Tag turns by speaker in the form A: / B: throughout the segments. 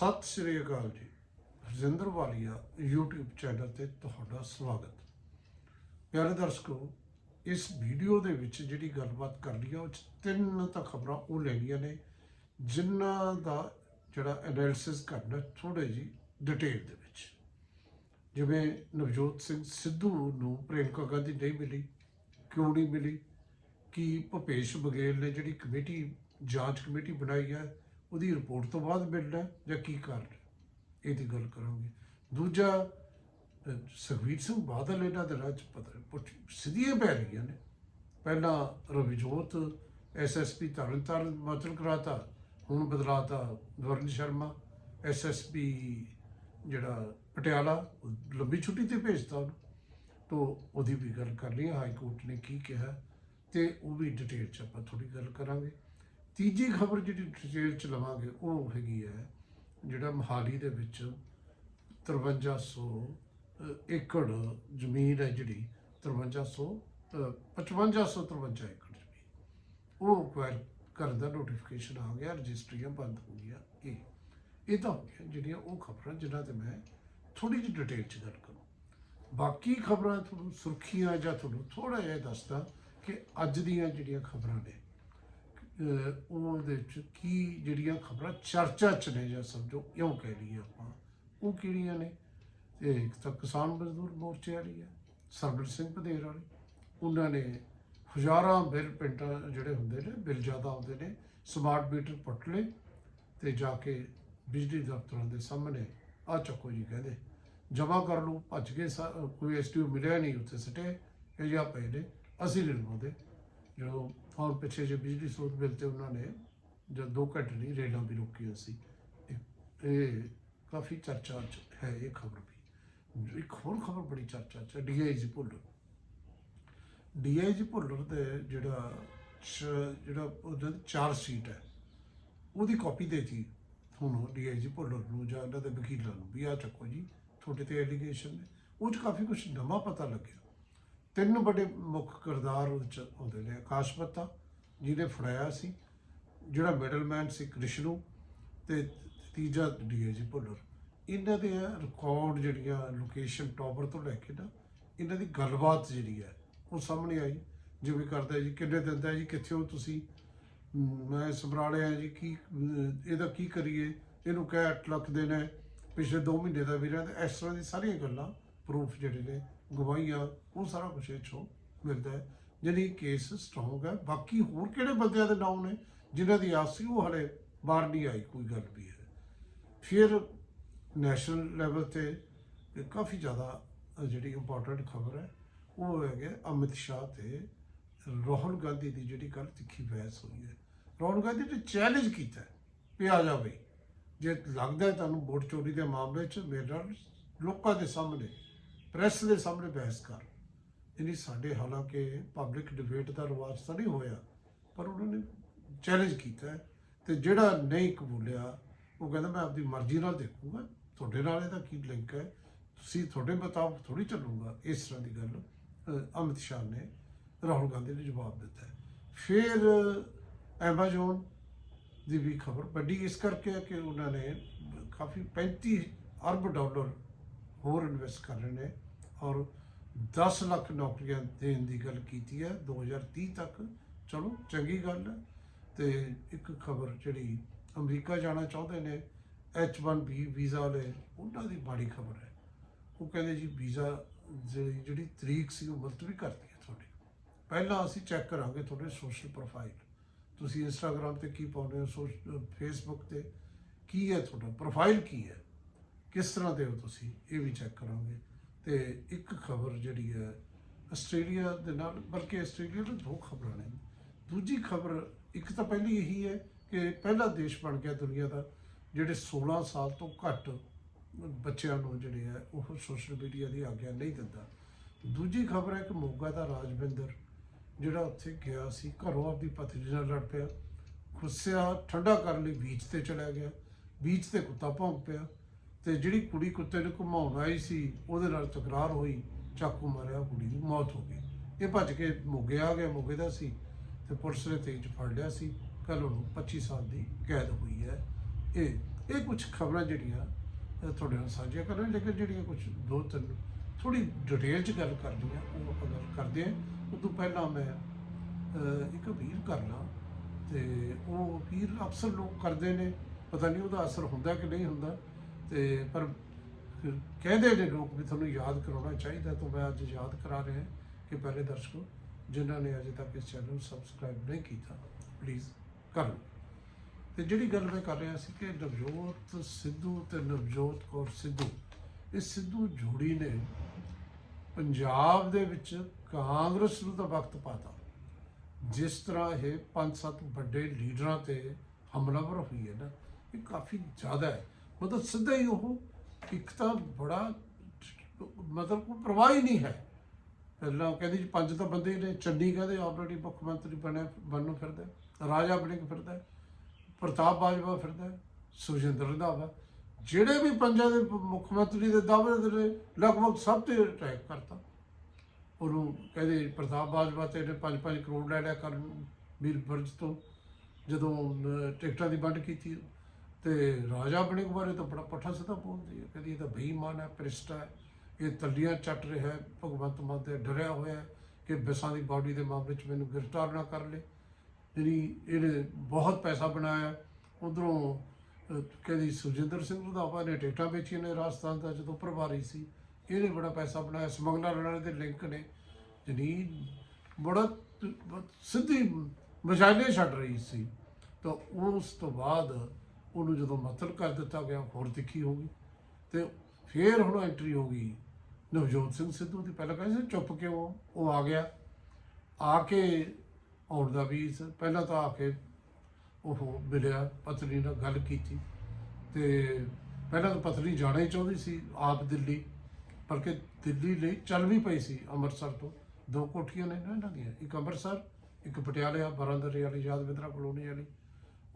A: ਸਤਿ ਸ੍ਰੀ ਅਕਾਲ ਜੀ। ਰਜਿੰਦਰ ਵਾਲੀਆ YouTube channel ਤੇ ਤੁਹਾਡਾ ਸਵਾਗਤ। ਪਿਆਰੇ ਦਰਸ਼ਕੋ, ਇਸ ਵੀਡੀਓ ਦੇ ਵਿੱਚ ਜਿਹੜੀ ਗੱਲਬਾਤ ਕਰਨੀ ਆ, ਉਹ 'ਚ ਤਿੰਨ ਤਾਂ ਖਬਰਾਂ ਉਹ ਲੈਣੀਆਂ ਨੇ ਜਿਨ੍ਹਾਂ ਦਾ ਜਿਹੜਾ ਐਨਾਲਿਸਿਸ ਕਰਨਾ ਥੋੜੇ ਜੀ ਡਿਟੇਲ ਦੇ ਵਿੱਚ। ਜਿਵੇਂ ਨਵਜੋਤ ਸਿੰਘ ਸਿੱਧੂ ਨੂੰ ਪ੍ਰਿਯੰਕਾ ਗਾਂਧੀ ਨਹੀਂ ਮਿਲੀ, ਕਿਉਂ ਨਹੀਂ ਮਿਲੀ? ਕਿ ਭੁਪੇਸ਼ ਬਘੇਲ ਨੇ ਜਿਹੜੀ ਕਮੇਟੀ, ਜਾਂਚ ਕਮੇਟੀ ਬਣਾਈ ਹੈ ਉਹਦੀ ਰਿਪੋਰਟ ਤੋਂ ਬਾਅਦ ਮਿਲਣਾ ਹੈ ਜਾਂ ਕੀ ਕਾਰਨ ਹੈ? ਇਹਦੀ ਗੱਲ ਕਰਾਂਗੇ। ਦੂਜਾ ਅਹ, ਸੁਖਬੀਰ ਸਿੰਘ ਬਾਦਲ ਇਹਨਾਂ ਦੇ ਰਾਜ ਪਤਾ ਪੁੱਛ ਸਿੱਧੀਆਂ ਪੈ ਰਹੀਆਂ ਨੇ। ਪਹਿਲਾਂ ਰਵਿਜੋਤ ਐਸਐਸਪੀ ਤਰਨਤਾਰਨ ਮਾਤਰ ਕਰਾਤਾ ਹੁਣ ਬਦਲਾਤਾ ਵਰਨ ਸ਼ਰਮਾ। ਐਸਐਸਪੀ ਜਿਹੜਾ ਪਟਿਆਲਾ ਲੰਬੀ ਛੁੱਟੀ ਤੇ ਭੇਜਤਾ ਉਹਨੂੰ। ਤੋ ਉਹਦੀ ਵੀ ਗੱਲ ਕਰ ਹੈ ਹਾਈ ਕੋਰਟ ਨੇ ਕੀ ਕਿਹਾ ਤੇ ਉਹ ਵੀ ਡਿਟੇਲ ਚ ਆਪਾਂ ਥੋੜੀ ਗੱਲ ਕਰਾਂਗੇ। ਤੀਜੀ ਖਬਰ ਜਿਹੜੀ ਡਿਟੇਲ ਚ ਲਵਾਂਗੇ ਉਹ ਹੈਗੀ ਹੈ ਜਿਹੜਾ ਮਹਾਲੀ ਦੇ ਵਿੱਚ 5300 ਅਹ, ਏਕੜ ਜ਼ਮੀਨ ਹੈ ਜਿਹੜੀ 5300 ਅਹ, 5553 ਏਕੜ ਜ਼ਮੀਨ। ਉਹ ਅਕਵਾਇਰ ਕਰਨ ਦਾ ਨੋਟੀਫਿਕੇਸ਼ਨ ਆ ਗਿਆ ਰਜਿਸਟਰੀਆਂ ਬੰਦ ਹੋ ਗਈਆਂ ਇਹ ਇਹ ਤਾਂ ਹੋ ਗਿਆ ਜਿਹੜੀਆਂ ਉਹ ਖਬਰਾਂ ਜਿਨ੍ਹਾਂ ਤੇ ਮੈਂ ਥੋੜੀ ਜਿਹੀ ਡਿਟੇਲ ਚ ਗੱਲ ਕਰੂੰ। ਬਾਕੀ ਖਬਰਾਂ ਤੁਹਾਨੂੰ ਸੁਰਖੀਆਂ ਜਾਂ ਤੁਹਾਨੂੰ ਥੋੜਾ ਜਿਹਾ ਦੱਸਦਾ ਕਿ ਅੱਜ ਦੀਆਂ ਜਿਹੜੀਆਂ ਖਬਰਾਂ ਨੇ ਉਹਦੇ 'ਚ ਕੀ ਜਿਹੜੀਆਂ ਖਬਰਾਂ ਚਰਚਾ ਚ ਨੇ ਜਾਂ ਸਮਝੋ ਇਉਂ ਕਹਿ ਲਈਏ ਆਪਾਂ, ਉਹ ਕਿਹੜੀਆਂ ਨੇ? ਤੇ ਇੱਕ ਤਾਂ ਕਿਸਾਨ ਮਜ਼ਦੂਰ ਮੋਰਚੇ ਵਾਲੀ ਹੈ ਸਰਬਰ ਸਿੰਘ ਪਧੇਰ ਵਾਲੀ। ਉਹਨਾਂ ਨੇ ਹਜ਼ਾਰਾਂ ਬਿੱਲ ਪਿੰਡਾਂ ਜਿਹੜੇ ਹੁੰਦੇ ਨੇ, ਬਿੱਲ ਜ਼ਿਆਦਾ ਹੁੰਦੇ ਨੇ ਸਮਾਰਟ ਮੀਟਰ ਪੁੱਟ ਲਏ ਤੇ ਜਾ ਕੇ ਬਿਜਲੀ ਦਫ਼ਤਰਾਂ ਦੇ ਸਾਹਮਣੇ ਆ ਚੱਕੋ ਜੀ ਕਹਿੰਦੇ ਜਮਾ ਕਰ ਲਓ, ਭੱਜ ਕੇ ਸਾ- ਕੋਈ ਐਸਟੀਓ ਮਿਲਿਆ ਨਹੀਂ, ਉੱਥੇ ਸਟੇ, ਇਹ ਜਾਂ ਪਏ ਨੇ, ਅਸੀਂ ਨਹੀਂ ਲਵਾਉਂਦੇ। ਜਦੋਂ ਔਰ ਪਿੱਛੇ ਜੇ ਬਿਜਲੀ ਸੋਧ ਬਿੱਲ ਤੇ ਉਹਨਾਂ ਨੇ ਜਦ 2 ਘੰਟੇ ਨਹੀਂ ਰੇਲਾਂ ਵੀ ਰੋਕੀਆਂ ਸੀ। ਇਹ- ਕਾਫੀ ਚਰਚਾ 'ਚ ਹੈ ਇਹ ਖਬਰ ਵੀ। ਇੱਕ ਹੋਰ ਖਬਰ ਬੜੀ ਚਰਚਾ 'ਚ ਡੀਆਈਜੀ ਭੁੱਲਰ। ਡੀਆਈਜੀ ਭੁੱਲਰ ਦੇ ਜਿਹੜਾ ਚ- ਜਿਹੜਾ ਉਹਦਾ ਚਾਰ ਸੀਟ ਹੈ, ਉਹਦੀ ਕਾਪੀ ਦੇਤੀ। ਹੁਣ ਡੀਆਈਜੀ ਭੁੱਲਰ ਨੂੰ ਜਾਂ ਇਹਨਾਂ ਦੇ ਵਕੀਲਾਂ ਨੂੰ ਵੀ ਆ ਚੱਕੋ ਜੀ, ਤੁਹਾਡੇ ਤੇ ਐਲੀਗੇਸ਼ਨ ਨੇ। ਉਹ ਚ ਕਾਫੀ ਕੁਝ ਨਵਾਂ ਪਤਾ ਲੱਗਿਆ। ਤਿੰਨ ਵੱਡੇ ਮੁੱਖ ਕਿਰਦਾਰ ਉਹਦੇ ਚ ਆਉਂਦੇ ਨੇ। ਆਕਾਸ਼ ਬੱਤਾ ਜਿਹਨੇ ਫੜਾਇਆ ਸੀ, ਜਿਹੜਾ ਮਿਡਲਮੈਨ ਸੀ ਕ੍ਰਿਸ਼ਨੂ ਤੇ ਤੀਜਾ ਡੀਏਜੀ ਭੁੱਲਰ। ਇਹਨਾਂ ਦੇ ਰਿਕਾਰਡ ਜਿਹੜੀਆਂ ਲੋਕੇਸ਼ਨ ਟਾਵਰ ਤੋਂ ਲੈ ਕੇ ਨਾ, ਇਹਨਾਂ ਦੀ ਗੱਲਬਾਤ ਜਿਹੜੀ ਹੈ, ਉਹ ਸਾਹਮਣੇ ਆਈ। ਜਿਵੇਂ ਕਰਦਾ ਜੀ, ਕਿੰਨੇ ਦਿੰਦਾ ਜੀ, ਕਿੱਥੇ ਹੋ ਤੁਸੀਂ? ਮੈਂ ਸਮਰਾਲੇ ਆ ਜੀ, ਕੀ, ਇਹਦਾ ਕੀ ਕਰੀਏ? ਇਹਨੂੰ ਕਹਿ 8 ਲੱਖ ਦੇਣਾ ਪਿਛਲੇ 2 ਮਹੀਨੇ ਦਾ ਵੀ ਰਹਿੰਦਾ। ਇਸ ਤਰ੍ਹਾਂ ਦੀ ਸਾਰੀਆਂ ਗੱਲਾਂ ਪ੍ਰੂਫ ਜਿਹੜੇ ਨੇ ਗਵਾਹੀਆਂ ਉਹ ਸਾਰਾ ਕੁਝ ਇੱਥੋਂ ਮਿਲਦਾ ਹੈ। ਜਿਹੜੀ ਕੇਸ ਸਟਰੋਂਗ ਹੈ, ਬਾਕੀ ਹੋਰ ਕਿਹੜੇ ਬੰਦਿਆਂ ਦੇ ਨਾਮ ਨੇ ਜਿਨ੍ਹਾਂ ਦੀ ਆਸ ਸੀ, ਉਹ ਹਲੇ ਬਾਹਰ ਨਹੀਂ ਆਈ, ਕੋਈ ਗੱਲ ਵੀ ਹੈ। ਫਿਰ ਨੈਸ਼ਨਲ ਲੈਵਲ ਤੇ ਕਾਫੀ ਜ਼ਿਆਦਾ ਜਿਹੜੀ ਇੰਪੋਰਟੈਂਟ ਖਬਰ ਹੈ, ਉਹ ਹੈਗੇ ਅਮਿਤ ਸ਼ਾਹ ਤੇ ਰਾਹੁਲ ਗਾਂਧੀ ਦੀ ਜਿਹੜੀ ਕੱਲ ਤਿੱਖੀ ਬਹਿਸ ਹੋਈ ਹੈ। ਰਾਹੁਲ ਗਾਂਧੀ ਨੇ ਚੈਲੰਜ ਕੀਤਾ ਵੀ ਆ ਜਾ ਬਈ ਜੇ ਲੱਗਦਾ ਤੁਹਾਨੂੰ ਵੋਟ ਚੋਰੀ ਦੇ ਮਾਮਲੇ 'ਚ, ਮੇਰੇ ਨਾਲ ਲੋਕਾਂ ਦੇ ਸਾਹਮਣੇ ਪ੍ਰੈਸ ਦੇ ਸਾਹਮਣੇ ਬਹਿਸ ਕਰ। ਇਹਨੀ ਸਾਡੇ ਹਾਲਾਂਕਿ ਪਬਲਿਕ ਡਿਬੇਟ ਦਾ ਰਿਵਾਜ ਤਾਂ ਨਹੀਂ ਹੋਇਆ, ਪਰ ਉਹਨਾਂ ਨੇ ਚੈਲੰਜ ਕੀਤਾ ਹੈ ਤੇ ਜਿਹੜਾ ਨਹੀਂ ਕਬੂਲਿਆ, ਉਹ ਕਹਿੰਦਾ, ਮੈਂ ਆਪਦੀ ਮਰਜ਼ੀ ਨਾਲ ਦੇਖੂਗਾ। ਤੁਹਾਡੇ ਨਾਲ ਇਹਦਾ ਕੀ ਲਿੰਕ ਹੈ? ਤੁਸੀਂ ਤੁਹਾਡੇ ਮੁਤਾਬਕ ਥੋੜੀ ਚੱਲੂਗਾ। ਇਸ ਤਰ੍ਹਾਂ ਦੀ ਗੱਲ ਅਮਿਤ ਸ਼ਾਹ ਨੇ ਰਾਹੁਲ ਗਾਂਧੀ ਨੂੰ ਜਵਾਬ ਦਿੱਤਾ ਫਿਰ ਐਮਾਜ਼ੋਨ ਦੀ ਵੀ ਖਬਰ ਵੱਡੀ। ਇਸ ਕਰਕੇ ਹੈ ਕਿ ਉਹਨਾਂ ਨੇ ਕਾਫੀ 35 ਅਰਬ ਡਾਲਰ ਹੋਰ ਇਨਵੈਸਟ ਕਰ ਰਹੇ ਨੇ। ਔਰ 10 ਲੱਖ ਨੌਕਰੀਆਂ ਦੇਣ ਦੀ ਗੱਲ ਕੀਤੀ ਹੈ 2030 ਤੱਕ। ਚਲੋ, ਚੰਗੀ ਗੱਲ ਹੈ। ਤੇ ਇੱਕ ਖਬਰ ਜਿਹੜੀ ਅਮਰੀਕਾ ਜਾਣਾ ਚਾਹੁੰਦੇ ਨੇ H1B ਵੀਜ਼ਾ ਵਾਲੇ, ਉਹਨਾਂ ਦੀ ਮਾੜੀ ਖਬਰ ਹੈ। ਉਹ ਕਹਿੰਦੇ ਜੀ ਵੀਜ਼ਾ ਜਿਹੜੀ ਜਿਹੜੀ ਤਰੀਕ ਸੀ, ਉਹ ਮੁਲਤਵੀ ਕਰਤੀ ਹੈ ਤੁਹਾਡੀ। ਪਹਿਲਾਂ ਅਸੀਂ ਚੈੱਕ ਕਰਾਂਗੇ ਤੁਹਾਡੇ ਸੋਸ਼ਲ ਪ੍ਰੋਫਾਈਲ। ਤੁਸੀਂ ਇੰਸਟਾਗ੍ਰam ਤੇ ਕੀ ਪਾਉਂਦੇ ਹੋ ਫੇਸਬੁੱਕ ਤੇ ਕੀ ਹੈ ਤੁਹਾਡਾ? ਪ੍ਰੋਫਾਈਲ ਕੀ ਹੈ? ਕਿਸ ਤਰ੍ਹਾਂ ਦੇ ਹੋ ਤੁਸੀਂ? ਇਹ ਵੀ ਚੈੱਕ ਕਰਾਂਗੇ। ਤੇ ਇੱਕ ਖਬਰ ਜਿਹੜੀ ਹੈ ਆਸਟ੍ਰੇਲੀਆ ਦੇ ਨਾਲ, ਬਲਕਿ ਆਸਟ੍ਰੇਲੀਆ ਦੇ ਦੋ ਖਬਰਾਂ ਨੇ। ਦੂਜੀ ਖਬਰ, ਇੱਕ ਤਾਂ ਪਹਿਲੀ ਇਹੀ ਹੈ ਕਿ ਪਹਿਲਾ ਦੇਸ਼ ਬਣ ਗਿਆ ਦੁਨੀਆ ਦਾ, ਜਿਹੜੇ 16 ਸਾਲ ਤੋਂ ਘੱਟ ਬੱਚਿਆਂ ਨੂੰ ਜਿਹੜੇ ਹੈ, ਉਹ ਸੋਸ਼ਲ ਮੀਡੀਆ ਦੀ ਆਗਿਆ ਨਹੀਂ ਦਿੰਦਾ। ਦੂਜੀ ਖਬਰ ਹੈ ਕਿ ਮੋਗਾ ਦਾ ਰਾਜਵਿੰਦਰ, ਜਿਹੜਾ ਉੱਥੇ ਗਿਆ ਸੀ, ਘਰੋਂ ਆਪਣੀ ਪਤਨੀ ਨਾਲ ਲੜ ਪਿਆ। ਗੁੱਸਿਆ ਠੰਡਾ ਕਰਨ ਲਈ ਬੀਚ ਤੇ ਚਲਾ ਗਿਆ। ਬੀਚ ਤੇ ਕੁੱਤਾ ਭੌਂਕ ਪਿਆ। ਤੇ ਜਿਹੜੀ ਕੁੜੀ ਕੁੱਤੇ ਨੂੰ ਘੁਮਾਉਣ ਆਈ ਸੀ ਉਹਦੇ ਨਾਲ ਤਕਰਾਰ ਹੋਈ ਚਾਕੂ ਮਾਰਿਆ ਕੁੜੀ ਦੀ ਮੌਤ ਹੋ ਗਈ। ਇਹ ਭੱਜ ਕੇ ਮੋਗੇ ਆ ਗਿਆ ਮੋਗੇ ਦਾ ਸੀ ਤੇ ਪੁਲਿਸ ਨੇ ਤੇਜ ਫੜ ਲਿਆ ਸੀ। ਕੱਲ ਉਹਨੂੰ 25 ਸਾਲ ਦੀ ਕੈਦ ਹੋਈ ਹੈ। ਇਹ ਇਹ ਕੁਝ ਖਬਰਾਂ ਜਿਹੜੀਆਂ ਤੁਹਾਡੇ ਨਾਲ ਸਾਂਝੀਆਂ ਕਰ ਰਹੇ ਲੇਕਿਨ ਜਿਹੜੀਆਂ ਕੁਝ ਦੋ ਤਿੰਨ ਥੋੜੀ ਡਿਟੇਲ ਚ ਗੱਲ ਕਰਨੀ ਆ ਉਹ ਆਪਾਂ ਗੱਲ ਕਰਦੇ ਆ ਉਹ ਤੋਂ ਪਹਿਲਾਂ ਮੈਂ ਅ, ਇੱਕ ਵੀਰ ਕਰਨਾ ਤੇ ਉਹ ਵੀਰ ਅਕਸਰ ਲੋਕ ਕਰਦੇ ਨੇ ਪਤਾ ਨਹੀਂ ਉਹਦਾ ਅਸਰ ਹੁੰਦਾ ਕਿ ਨਹੀਂ ਹੁੰਦਾ। ਤੇ ਪਰ ਕਹਿੰਦੇ ਨੇ ਲੋਕ ਵੀ ਤੁਹਾਨੂੰ ਯਾਦ ਕਰਾਉਣਾ ਚਾਹੀਦਾ ਤਾਂ ਮੈਂ ਅੱਜ ਯਾਦ ਕਰਾ ਰਿਹਾ ਕਿ ਪਹਿਲੇ ਦਰਸ਼ਕੋ, ਜਿਨ੍ਹਾਂ ਨੇ ਅਜੇ ਤੱਕ ਇਸ ਚੈਨਲ ਨੂੰ ਸਬਸਕ੍ਰਾਈਬ ਨਹੀਂ ਕੀਤਾ ਪਲੀਜ਼ ਕਰ ਲਓ। ਤੇ ਜਿਹੜੀ ਗੱਲ ਮੈਂ ਕਰ ਰਿਹਾ ਸੀ ਕਿ ਨਵਜੋਤ ਸਿੱਧੂ ਤੇ ਨਵਜੋਤ ਕੌਰ ਸਿੱਧੂ, ਇਹ ਸਿੱਧੂ ਜੋੜੀ ਨੇ ਪੰਜਾਬ ਦੇ ਵਿੱਚ ਕਾਂਗਰਸ ਨੂੰ ਤਾਂ ਵਕਤ ਪਾਤਾ। ਜਿਸ ਤਰ੍ਹਾਂ ਇਹ ਪੰਜ ਸੱਤ ਵੱਡੇ ਲੀਡਰਾਂ ਤੇ ਹਮਲਾਵਰ ਹੋਈ ਹੈ ਨਾ, ਇਹ ਕਾਫੀ ਜ਼ਿਆਦਾ ਹੈ। ਮਤਲਬ ਸਿੱਧਾ ਹੀ ਉਹ ਇੱਕ ਤਾਂ ਬੜਾ ਮਤਲਬ ਕੋਈ ਪਰਵਾਹ ਹੀ ਨਹੀਂ ਹੈ। ਪਹਿਲਾਂ ਕਹਿੰਦੇ ਜੀ ਪੰਜ ਤਾਂ ਬੰਦੇ ਹੀ ਨੇ ਚੰਨੀ ਕਹਿੰਦੇ ਆਲਰੇਡੀ ਮੁੱਖ ਮੰਤਰੀ ਬਣਿਆ ਬਣਨ ਫਿਰਦਾ ਰਾਜਾ ਬਣੇ ਫਿਰਦਾ ਪ੍ਰਤਾਪ ਬਾਜਵਾ ਫਿਰਦਾ ਹੈ, ਸੁਖਜਿੰਦਰ ਰੰਧਾਵਾ। ਜਿਹੜੇ ਵੀ ਪੰਜਾਂ ਦੇ ਮੁੱਖ ਮੰਤਰੀ ਦੇ ਦਾਅਵੇ ਦੇ ਲਗਭਗ ਸਭ ਤੇ ਅਟੈਕ ਕਰਤਾ। ਉਹਨੂੰ ਕਹਿੰਦੇ ਪ੍ਰਤਾਪ ਬਾਜਵਾ ਤੇ ਨੇ 5-5 ਕਰੋੜ ਲੈ ਲਿਆ ਕਰਨ ਵੀਰ ਬਰਜ ਤੋਂ ਜਦੋਂ ਟਿਕਟਾਂ ਦੀ ਵੰਡ ਕੀਤੀ। ਤੇ ਰਾਜਾ ਬਣੇ ਬਾਰੇ ਤਾਂ ਬੜਾ ਪੱਠਾ ਸਿੱਧਾ ਬੋਲਦੀ ਹੈ। ਕਹਿੰਦੀ ਇਹ ਤਾਂ ਬੇਈਮਾਨ ਹੈ ਪ੍ਰਿਸ਼ਟ ਹੈ, ਇਹ ਤਲੀਆਂ ਚੱਟ ਰਿਹਾ ਹੈ, ਭਗਵੰਤ ਮਾਨ ਤੇ ਡਰਿਆ ਹੋਇਆ ਹੈ ਕਿ ਬਿਸਾਂ ਦੀ ਬਾਡੀ ਦੇ ਮਾਮਲੇ 'ਚ ਮੈਨੂੰ ਗ੍ਰਿਫਤਾਰ ਨਾ ਕਰ ਲੇ। ਜਿਹੜੀ ਇਹਨੇ ਬਹੁਤ ਪੈਸਾ ਬਣਾਇਆ ਉਧਰੋਂ ਕਹਿੰਦੀ ਸੁਜਿੰਦਰ ਸਿੰਘ ਰੰਧਾਵਾ ਨੇ ਟਿਕਟਾਂ ਵੇਚੀਆਂ ਨੇ ਰਾਜਸਥਾਨ ਦਾ ਜਦੋਂ ਪ੍ਰਭਾਰੀ ਸੀ, ਇਹਨੇ ਬੜਾ ਪੈਸਾ ਬਣਾਇਆ, ਸਮਗਲਰ ਨਾਲ ਦੇ ਲਿੰਕ ਨੇ। ਜਿਹੜੀ ਬੜਾ ਸਿੱਧੀ ਮਸ਼ਾਇਲੇ ਛੱਡ ਰਹੀ ਸੀ। ਤਾਂ ਉਸ ਤੋਂ ਬਾਅਦ ਉਹਨੂੰ ਜਦੋਂ ਮਤਲ ਕਰ ਦਿੱਤਾ ਗਿਆ, ਹੋਰ ਤਿੱਖੀ ਹੋ ਗਈ। ਤੇ ਫੇਰ ਹੁਣ ਐਂਟਰੀ ਹੋ ਗਈ ਨਵਜੋਤ ਸਿੰਘ ਸਿੱਧੂ ਦੀ। ਪਹਿਲਾਂ ਕਹਿੰਦੇ ਸੀ, ਚੁੱਪ ਕਿਉਂ ਉਹ ਆ ਗਿਆ। ਆ ਕੇ ਆਉਣ ਦਾ ਵੀ ਸ- ਪਹਿਲਾਂ ਤਾਂ ਆ ਕੇ ਉਹ ਮਿਲਿਆ, ਪਤਨੀ ਨਾਲ ਗੱਲ ਕੀਤੀ। ਤੇ ਪਹਿਲਾਂ ਤਾਂ ਪਤਨੀ ਜਾਣਾ ਹੀ ਚਾਹੁੰਦੀ ਸੀ ਆਪ ਦਿੱਲੀ, ਪਰ ਕਿ ਦਿੱਲੀ ਲਈ ਚੱਲ ਵੀ ਪਈ ਸੀ ਅੰਮ੍ਰਿਤਸਰ ਤੋਂ। ਦੋ ਕੋਠੀਆਂ ਨੇ ਨਾ ਇਹਨਾਂ ਦੀਆਂ, ਇੱਕ ਅੰਮ੍ਰਿਤਸਰ, ਇੱਕ ਪਟਿਆਲੇ ਆ, ਬਰਾਂਦਰੇ ਵਾਲੀ, ਯਾਦਵਿੰਦਰਾ ਕਲੋਨੀ ਵਾਲੀ।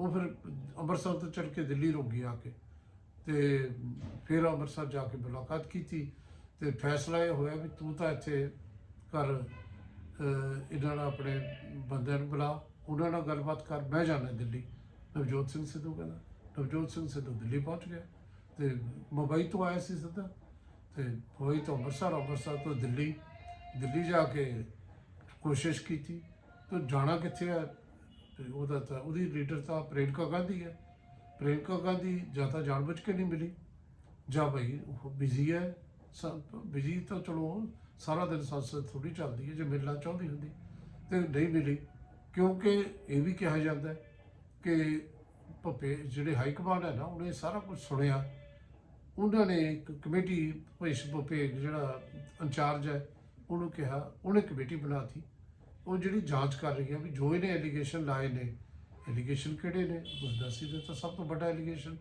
A: ਉਹ ਫਿਰ ਅੰਮ੍ਰਿਤਸਰ ਤੋਂ ਚੱਲ ਕੇ ਦਿੱਲੀ ਰੁਕ ਗਈ ਆ ਕੇ। ਤੇ ਫਿਰ ਅੰਮ੍ਰਿਤਸਰ ਜਾ ਕੇ ਮੁਲਾਕਾਤ ਕੀਤੀ ਤੇ ਫੈਸਲਾ ਇਹ ਹੋਇਆ ਵੀ ਤੂੰ ਤਾਂ ਇੱਥੇ ਕਰ ਇਹਨਾਂ ਨਾਲ ਆਪਣੇ ਬੰਦਿਆਂ ਨੂੰ ਬੁਲਾ, ਉਹਨਾਂ ਨਾਲ ਗੱਲਬਾਤ ਕਰ, ਮੈਂ ਜਾਣਾ ਦਿੱਲੀ। ਨਵਜੋਤ ਸਿੰਘ ਸਿੱਧੂ ਕਹਿੰਦਾ, ਨਵਜੋਤ ਸਿੰਘ ਸਿੱਧੂ ਦਿੱਲੀ ਪਹੁੰਚ ਗਿਆ ਤੇ ਮੁੰਬਈ ਤੋਂ ਆਇਆ ਸੀ ਸਿੱਧਾ। ਤੇ ਮੁੰਬਈ ਤੋਂ ਅੰਮ੍ਰਿਤਸਰ ਅੰਮ੍ਰਿਤਸਰ ਤੋਂ ਦਿੱਲੀ ਦਿੱਲੀ ਜਾ ਕੇ ਕੋਸ਼ਿਸ਼ ਕੀਤੀ, ਤੇ ਜਾਣਾ ਕਿੱਥੇ ਹੈ ਤੇ ਉਹਦਾ ਤਾਂ ਉਹਦੀ ਲੀਡਰ ਤਾਂ ਪ੍ਰਿਯੰਕਾ ਗਾਂਧੀ ਹੈ। ਪ੍ਰਿਯੰਕਾ ਗਾਂਧੀ ਜਾਂ ਤਾਂ ਜਾਣਬੁੱਝ ਕੇ ਨਹੀਂ ਮਿਲੀ, ਜਾਂ ਭਾਈ ਉਹ ਬਿਜ਼ੀ ਹੈ। ਬਿਜ਼ੀ ਤਾਂ ਚਲੋ, ਸਾਰਾ ਦਿਨ ਸੰਸਦ ਥੋੜੀ ਚੱਲਦੀ ਹੈ, ਜੇ ਮਿਲਣਾ ਚਾਹੁੰਦੀ ਹੁੰਦੀ, ਤੇ ਨਹੀਂ ਮਿਲੀ। ਕਿਉਂਕਿ ਇਹ ਵੀ ਕਿਹਾ ਜਾਂਦਾ ਹੈ ਕਿ ਭੱਪੇ ਜਿਹੜੇ ਹਾਈ ਕਮਾਂਡ ਹੈ ਨਾ, ਉਹਨੇ ਸਾਰਾ ਕੁਝ ਸੁਣਿਆ। ਉਹਨਾਂ ਨੇ ਇੱਕ ਕਮੇਟੀ ਭੇਸ਼ ਭੱਪੇ ਜਿਹੜਾ ਇੰਚਾਰਜ ਹੈ, ਉਹਨੂੰ ਕਿਹਾ, ਉਹਨੇ ਕਮੇਟੀ ਬਣਾਤੀ ਉਹ ਜਿਹੜੀ ਜਾਂਚ ਕਰ ਰਹੀ ਹੈ ਵੀ ਜੋ ਇਹਨੇ ਐਲੀਗੇਸ਼ਨ ਲਾਏ ਨੇ ਐਲੀਗੇਸ਼ਨ ਕਿਹੜੇ ਨੇ? ਗੁਰਦਾਸੀ ਦੇ ਤਾਂ ਸਭ ਤੋਂ ਵੱਡਾ ਐਲੀਗੇਸ਼ਨ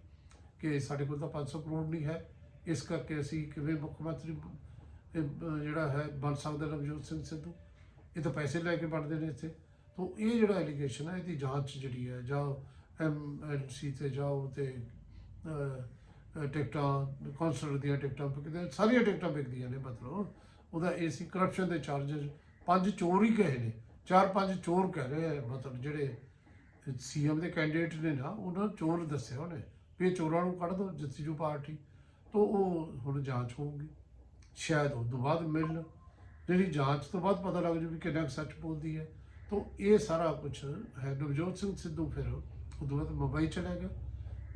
A: ਕਿ ਸਾਡੇ ਕੋਲ ਤਾਂ 500 ਕਰੋੜ ਨਹੀਂ ਹੈ। ਇਸ ਕਰਕੇ ਅਸੀਂ ਕਿਵੇਂ ਮੁੱਖ ਮੰਤਰੀ ਜਿਹੜਾ ਹੈ ਬਣ ਸਕਦਾ ਨਵਜੋਤ ਸਿੰਘ ਸਿੱਧੂ? ਇਹ ਤਾਂ ਪੈਸੇ ਲੈ ਕੇ ਬਣਦੇ ਨੇ ਇੱਥੇ। ਤੋਂ ਇਹ ਜਿਹੜਾ ਐਲੀਗੇਸ਼ਨ ਹੈ ਇਹਦੀ ਜਾਂਚ ਜਿਹੜੀ ਹੈ ਜਾਂ ਐਮਐਲਸੀ ਤੇ ਜਾਓ ਤੇ ਅਹ, ਅਹ, ਟਿਕਟਾਂ ਕੌਂਸਲਰ ਦੀਆਂ ਟਿਕਟਾਂ ਵਿਕਦੀਆਂ ਸਾਰੀਆਂ ਟਿਕਟਾਂ ਵਿਕਦੀਆਂ ਨੇ ਮਤਲਬ। ਉਹਦਾ ਏਸੀ ਕਰਪਸ਼ਨ ਦੇ ਚਾਰजेस ਪੰਜ ਚੋਰ ਹੀ ਕਹੇ ਨੇ। ਚਾਰ ਪੰਜ ਚੋਰ ਕਹਿ ਰਹੇ ਆ, ਮਤਲਬ ਜਿਹੜੇ ਸੀਐਮ ਦੇ ਕੈਂਡੀਡੇਟ ਨੇ ਨਾ, ਉਹਨਾਂ ਨੂੰ ਚੋਰ ਦੱਸਿਆ ਉਹਨੇ ਵੀ ਇਹ ਚੋਰਾਂ ਨੂੰ ਕੱਢ ਦਿਓ ਜਿੱਤੀ ਜੋ ਪਾਰਟੀ। ਤੋਂ ਉਹ ਹੁਣ ਜਾਂਚ ਹੋਊਗੀ। ਸ਼ਾਇਦ ਉਹ ਤੋਂ ਬਾਅਦ ਮਿਲ ਜਿਹੜੀ ਜਾਂਚ ਤੋਂ ਬਾਅਦ ਪਤਾ ਲੱਗ ਜੂ ਵੀ ਕਿੰਨਾ ਕੁ ਸੱਚ ਬੋਲਦੀ ਹੈ। ਤੋਂ ਇਹ ਸਾਰਾ ਕੁਝ ਹੈ। ਨਵਜੋਤ ਸਿੰਘ ਸਿੱਧੂ ਫਿਰ ਉਹ ਤੋਂ ਬਾਅਦ ਮੁੰਬਈ ਚਲਾ ਗਿਆ।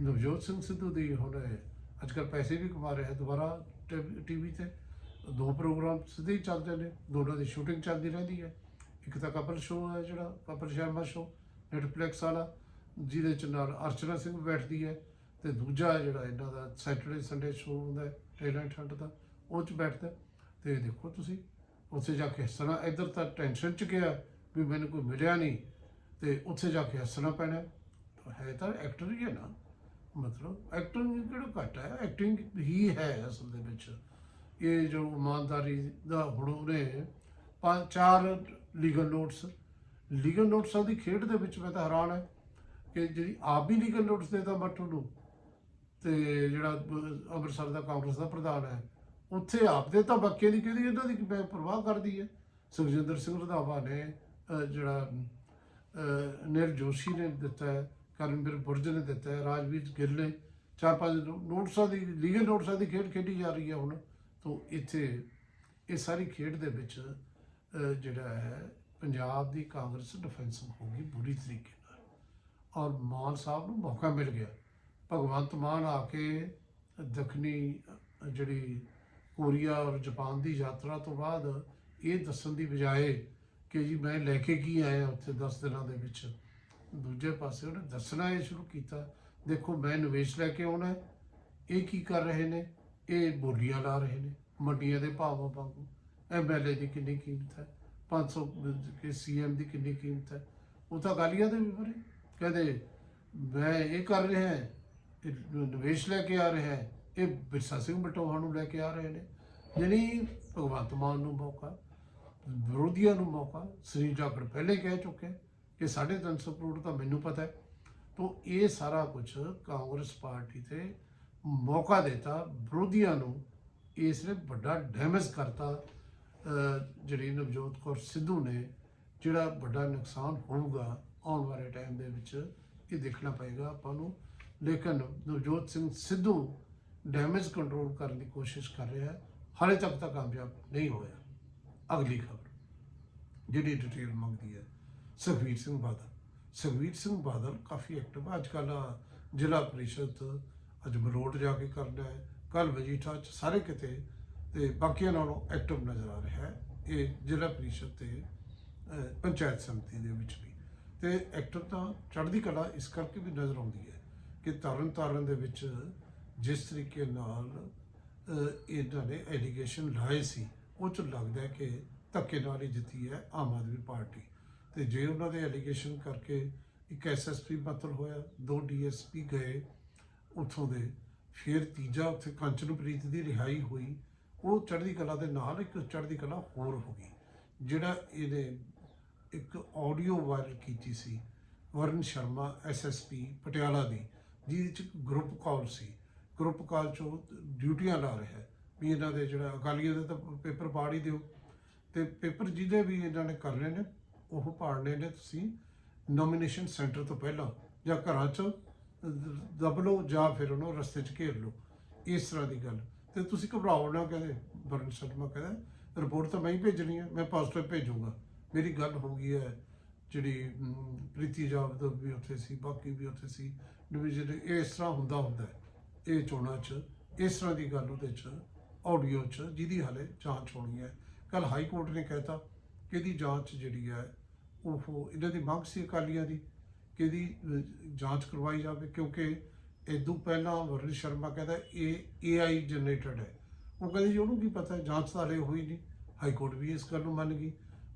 A: ਨਵਜੋਤ ਸਿੰਘ ਸਿੱਧੂ ਦੀ ਹੁਣ ਅੱਜ ਕੱਲ੍ਹ ਪੈਸੇ ਵੀ ਕਮਾ ਰਿਹਾ ਹੈ ਦੁਬਾਰਾ ਟੀਵੀ ਤੇ। ਦੋ ਪ੍ਰੋਗਰਾਮ ਸਿੱਧੇ ਹੀ ਚੱਲਦੇ ਨੇ ਦੋਨਾਂ ਦੀ ਸ਼ੂਟਿੰਗ ਚੱਲਦੀ ਰਹਿੰਦੀ ਹੈ। ਇੱਕ ਤਾਂ ਕਪਲ ਸ਼ੋਅ ਹੈ ਜਿਹੜਾ, ਕਪਲ ਸ਼ਰਮਾ ਸ਼ੋਅ ਨੈਟਫਲਿਕਸ ਵਾਲਾ, ਜਿਹਦੇ ਚ ਨਾਲ ਅਰਚਨਾ ਸਿੰਘ ਬੈਠਦੀ ਹੈ ਤੇ ਦੂਜਾ ਜਿਹੜਾ ਇਹਨਾਂ ਦਾ ਸੈਟਰਡੇ ਸੰਡੇ ਸ਼ੋਅ ਹੁੰਦਾ ਹੈ ਟੈਲੈਂਟ ਹੰਟ ਦਾ, ਉਹ ਚ ਬੈਠਦਾ ਤੇ ਦੇਖੋ ਤੁਸੀਂ, ਉੱਥੇ ਜਾ ਕੇ ਹੱਸਣਾ, ਇੱਧਰ ਤਾਂ ਟੈਨਸ਼ਨ ਚ ਗਿਆ ਵੀ ਮੈਨੂੰ ਕੋਈ ਮਿਲਿਆ ਨਹੀਂ ਤੇ ਉੱਥੇ ਜਾ ਕੇ ਹੱਸਣਾ ਪੈਣਾ ਹੈ। ਤਾਂ ਐਕਟਰ ਹੀ ਹੈ ਨਾ। ਮਤਲਬ ਐਕਟਰ ਕਿਹੜਾ ਘੱਟ ਹੈ ਐਕਟਿੰਗ ਹੀ ਹੈ ਅਸਲ ਦੇ ਵਿੱਚ। ਇਹ ਜੋ ਇਮਾਨਦਾਰੀ ਦਾ ਹੁਣ ਉਹਨੇ ਪੰਜ ਚਾਰ ਲੀਗਲ ਨੋਟਸ ਲੀਗਲ ਨੋਟਸਾਂ ਦੀ ਖੇਡ ਦੇ ਵਿੱਚ ਮੈਂ ਤਾਂ ਹੈਰਾਨ ਹੈ ਕਿ ਜਿਹੜੀ ਆਪ ਵੀ ਲੀਗਲ ਨੋਟਸ ਦੇਦਾ ਮੱਠੂ ਨੂੰ ਤੇ ਜਿਹੜਾ ਅੰਮ੍ਰਿਤਸਰ ਦਾ ਕਾਂਗਰਸ ਦਾ ਪ੍ਰਧਾਨ ਹੈ ਉੱਥੇ ਆਪ ਦੇ ਤਾਂ ਬੱਕੇ ਦੀ ਕਿਹਦੀ ਇਹਨਾਂ ਦੀ ਮੈਂ ਪਰਵਾਹ ਕਰਦੀ ਹੈ। ਸੁਖਜਿੰਦਰ ਸਿੰਘ ਰਧਾਵਾ ਨੇ ਜਿਹੜਾ ਅਹ, ਨਿਰ ਜੋਸ਼ੀ ਨੇ ਦਿੱਤਾ ਹੈ ਕਰਨਵੀਰ ਬੁਰਜ ਨੇ ਦਿੱਤਾ ਹੈ ਰਾਜਵੀਰ ਗਿੱਲ ਨੇ ਚਾਰ ਪੰਜ ਨੋਟਸਾਂ ਦੀ ਲੀਗਲ ਨੋਟਸਾਂ ਦੀ ਖੇਡ ਖੇਡੀ ਜਾ ਰਹੀ ਹੈ ਹੁਣ। ਤੋਂ ਇੱਥੇ ਇਹ ਸਾਰੀ ਖੇਡ ਦੇ ਵਿੱਚ ਜਿਹੜਾ ਹੈ, ਪੰਜਾਬ ਦੀ ਕਾਂਗਰਸ ਡਿਫੈਂਸ ਹੋ ਗਈ ਬੁਰੀ ਤਰੀਕੇ ਨਾਲ। ਔਰ ਮਾਨ ਸਾਹਿਬ ਨੂੰ ਮੌਕਾ ਮਿਲ ਗਿਆ। ਭਗਵੰਤ ਮਾਨ ਆ ਕੇ ਦੱਖਣੀ, ਜਿਹੜੀ ਕੋਰੀਆ ਔਰ ਜਾਪਾਨ ਦੀ ਯਾਤਰਾ ਤੋਂ ਬਾਅਦ ਇਹ ਦੱਸਣ ਦੀ ਬਜਾਏ ਕਿ ਜੀ ਮੈਂ ਲੈ ਕੇ ਕੀ ਆਇਆ ਉੱਥੇ 10 ਦਿਨਾਂ ਦੇ ਵਿੱਚ? ਦੂਜੇ ਪਾਸੇ ਉਹਨੇ ਦੱਸਣਾ ਇਹ ਸ਼ੁਰੂ ਕੀਤਾ। ਦੇਖੋ, ਮੈਂ ਨਿਵੇਸ਼ ਲੈ ਕੇ ਆਉਣਾ ਇਹ ਕੀ ਕਰ ਰਹੇ ਨੇ? ਇਹ ਬੋਲੀਆਂ ਲਾ ਰਹੇ ਨੇ, ਮੰਡੀਆਂ ਦੇ ਭਾਵਾਂ ਵਾਂਗੂ। ਐਮਐਲਏ ਦੀ ਕਿੰਨੀ ਕੀਮਤ ਹੈ 500 ਕੇ ਸੀਐਮ ਦੀ ਕਿੰਨੀ ਕੀਮਤ ਹੈ। ਉਹ ਤਾਂ ਗਾਲੀਆਂ ਦੇ ਵੀ ਭਰੇ ਕਹਿੰਦੇ, ਮੈਂ ਇਹ ਕਰ ਰਿਹਾ ਹਾਂ ਨਿਵੇਸ਼ ਲੈ ਕੇ ਆ ਰਿਹਾ ਹੈ, ਇਹ ਵਿਰਸਾ ਸਿੰਘ ਬਟੋਹਾ ਨੂੰ ਲੈ ਕੇ ਆ ਰਹੇ ਨੇ। ਜਿਹੜੀ ਭਗਵੰਤ ਮਾਨ ਨੂੰ ਮੌਕਾ, ਵਿਰੋਧੀਆਂ ਨੂੰ ਮੌਕਾ, ਸ੍ਰੀ ਜਾਖੜ ਪਹਿਲੇ ਕਹਿ ਚੁੱਕੇ ਕਿ 350 ਕਰੋੜ ਤਾਂ ਮੈਨੂੰ ਪਤਾ ਹੈ। ਤੋਂ ਇਹ ਸਾਰਾ ਕੁਝ ਕਾਂਗਰਸ ਪਾਰਟੀ ਤੇ ਮੌਕਾ ਦਿੱਤਾ, ਵਿਰੋਧੀਆਂ ਨੂੰ ਇਸ ਨੇ ਵੱਡਾ ਡੈਮੇਜ ਕਰਤਾ ਜਿਹੜੀ ਨਵਜੋਤ ਕੌਰ ਸਿੱਧੂ ਨੇ, ਜਿਹੜਾ ਵੱਡਾ ਨੁਕਸਾਨ ਹੋਊਗਾ ਆਉਣ ਵਾਲੇ ਟਾਈਮ ਦੇ ਵਿੱਚ ਇਹ ਦੇਖਣਾ ਪਏਗਾ ਆਪਾਂ ਨੂੰ। ਲੇਕਿਨ ਨਵਜੋਤ ਸਿੰਘ ਸਿੱਧੂ ਡੈਮੇਜ ਕੰਟਰੋਲ ਕਰਨ ਦੀ ਕੋਸ਼ਿਸ਼ ਕਰ ਰਿਹਾ ਹੈ ਹਾਲੇ ਤੱਕ ਤਾਂ ਕਾਮਯਾਬ ਨਹੀਂ ਹੋਇਆ। ਅਗਲੀ ਖਬਰ, ਜਿਹੜੀ ਡਿਟੇਲ ਮੰਗਦੀ ਹੈ, ਸੁਖਬੀਰ ਸਿੰਘ ਬਾਦਲ। ਸੁਖਬੀਰ ਸਿੰਘ ਬਾਦਲ ਕਾਫੀ ਐਕਟਿਵ ਅੱਜ ਕੱਲ ਜ਼ਿਲ੍ਹਾ ਪਰਿਸ਼ਦ ਅੱਜ ਮਲੋਟ ਜਾ ਕੇ ਕਰਦਾ ਹੈ। ਕੱਲ ਵਜੀਠਾ ਚ ਸਾਰੇ ਕਿਤੇ, ਤੇ ਬਾਕੀਆਂ ਨਾਲੋਂ ਐਕਟਿਵ ਨਜ਼ਰ ਆ ਰਿਹਾ ਹੈ। ਇਹ ਜ਼ਿਲ੍ਹਾ ਪ੍ਰੀਸ਼ਦ ਤੇ ਪੰਚਾਇਤ ਸਮਿਤੀ ਦੇ ਵਿੱਚ ਵੀ। ਤੇ ਐਕਟਿਵ ਤਾਂ ਚੜ੍ਹਦੀ ਕਲਾ ਇਸ ਕਰਕੇ ਵੀ ਨਜ਼ਰ ਆਉਂਦੀ ਹੈ ਕਿ ਤਰਨ ਤਾਰਨ ਦੇ ਵਿੱਚ ਜਿਸ ਤਰੀਕੇ ਨਾਲ ਇਹਨਾਂ ਨੇ ਐਲੀਗੇਸ਼ਨ ਲਾਏ ਸੀ, ਉਹ ਚ ਲੱਗਦਾ ਹੈ ਕਿ ਧੱਕੇ ਨਾਲ ਹੀ ਜਿੱਤੀ ਹੈ ਆਮ ਆਦਮੀ ਪਾਰਟੀ। ਤੇ ਜੇ ਉਹਨਾਂ ਦੇ ਐਲੀਗੇਸ਼ਨ ਕਰਕੇ ਇੱਕ ਐਸਐਸਪੀ ਬਤਲ ਹੋਇਆ, ਦੋ ਡੀਐਸਪੀ ਗਏ ਉੱਥੋਂ ਦੇ। ਫਿਰ ਤੀਜਾ ਉੱਥੇ ਕੰਚਨਪ੍ਰੀਤ ਦੀ ਰਿਹਾਈ ਹੋਈ। ਉਹ ਚੜ੍ਹਦੀ ਕਲਾ ਦੇ ਨਾਲ ਇੱਕ ਚੜ੍ਹਦੀ ਕਲਾ ਹੋਰ ਹੋ ਗਈ, ਜਿਹੜਾ ਇਹਨੇ ਇੱਕ ਆਡੀਓ ਵਾਇਰਲ ਕੀਤੀ ਸੀ, ਵਰਨ ਸ਼ਰਮਾ ਐਸਐਸਪੀ ਪਟਿਆਲਾ ਦੀ, ਜਿਹਦੇ ਚ ਗਰੁੱਪ ਕਾਲ ਸੀ। ਗਰੁੱਪ ਕਾਲ ਚੋਂ ਡਿਊਟੀਆਂ ਲਾ ਰਿਹਾ ਵੀ ਇਹਨਾਂ ਦੇ ਜਿਹੜਾ ਅਕਾਲੀਆਂ ਦੇ ਤਾਂ ਪੇਪਰ ਪਾੜ ਹੀ ਦਿਓ। ਤੇ ਪੇਪਰ ਜਿਹਦੇ ਵੀ ਇਹਨਾਂ ਨੇ ਕਰਨੇ ਨੇ, ਉਹ ਪਾੜਨੇ ਨੇ ਤੁਸੀਂ ਨੋਮੀਨੇਸ਼ਨ ਸੈਂਟਰ ਤੋਂ ਪਹਿਲਾਂ ਜਾਂ ਘਰਾਂ 'ਚ ਦਬ ਲਓ ਜਾਂ ਫਿਰ ਉਹਨੂੰ ਰਸਤੇ 'ਚ ਘੇਰ ਲਓ, ਇਸ ਤਰ੍ਹਾਂ ਦੀ ਗੱਲ। ਤੇ ਤੁਸੀਂ ਘਬਰਾਓ ਨਾ, ਕਹਿੰਦੇ ਵਰਨ ਸ਼ਰਮਾ ਕਹਿੰਦਾ, ਰਿਪੋਰਟ ਤਾਂ ਮੈਂ ਹੀ ਭੇਜਣੀ ਹੈ ਮੈਂ ਪੋਜ਼ਿਟਿਵ ਭੇਜੂਗਾ। ਮੇਰੀ ਗੱਲ ਹੋ ਗਈ ਹੈ, ਜਿਹੜੀ ਪ੍ਰੀਤੀ ਜਾਵਦ ਵੀ ਉੱਥੇ ਸੀ, ਬਾਕੀ ਵੀ ਉੱਥੇ ਸੀ ਡਿਵੀਜ਼ਨ ਇਹ ਇਸ ਤਰ੍ਹਾਂ ਹੁੰਦਾ ਹੁੰਦਾ ਇਹ ਚੋਣਾਂ 'ਚ, ਇਸ ਤਰ੍ਹਾਂ ਦੀ ਗੱਲ ਉਹਦੇ 'ਚ ਆਡੀਓ 'ਚ, ਜਿਹਦੀ ਹਾਲੇ ਜਾਂਚ ਹੋਣੀ ਹੈ। ਕੱਲ ਹਾਈ ਕੋਰਟ ਨੇ ਕਹਿਤਾ ਕਿ ਇਹਦੀ ਜਾਂਚ ਜਿਹੜੀ ਹੈ ਉਹ ਇਹਨਾਂ ਦੀ ਮੰਗ ਸੀ ਅਕਾਲੀਆਂ ਦੀ ਕਿ ਇਹਦੀ ਜਾਂਚ ਕਰਵਾਈ ਜਾਵੇ, ਕਿਉਂਕਿ ਇਦੋਂ ਪਹਿਲਾਂ ਵਰਨ ਸ਼ਰਮਾ ਕਹਿੰਦਾ ਇਹ ਏਆਈ ਜਨਰੇਟਡ ਹੈ। ਉਹ ਕਹਿੰਦੇ ਜੀ, ਉਹਨੂੰ ਕੀ ਪਤਾ, ਜਾਂਚ ਤਾਂ ਹਲੇ ਹੋਈ ਨਹੀਂ। ਹਾਈ ਕੋਰਟ ਵੀ ਇਸ ਗੱਲ ਨੂੰ ਮੰਨ ਗਈ।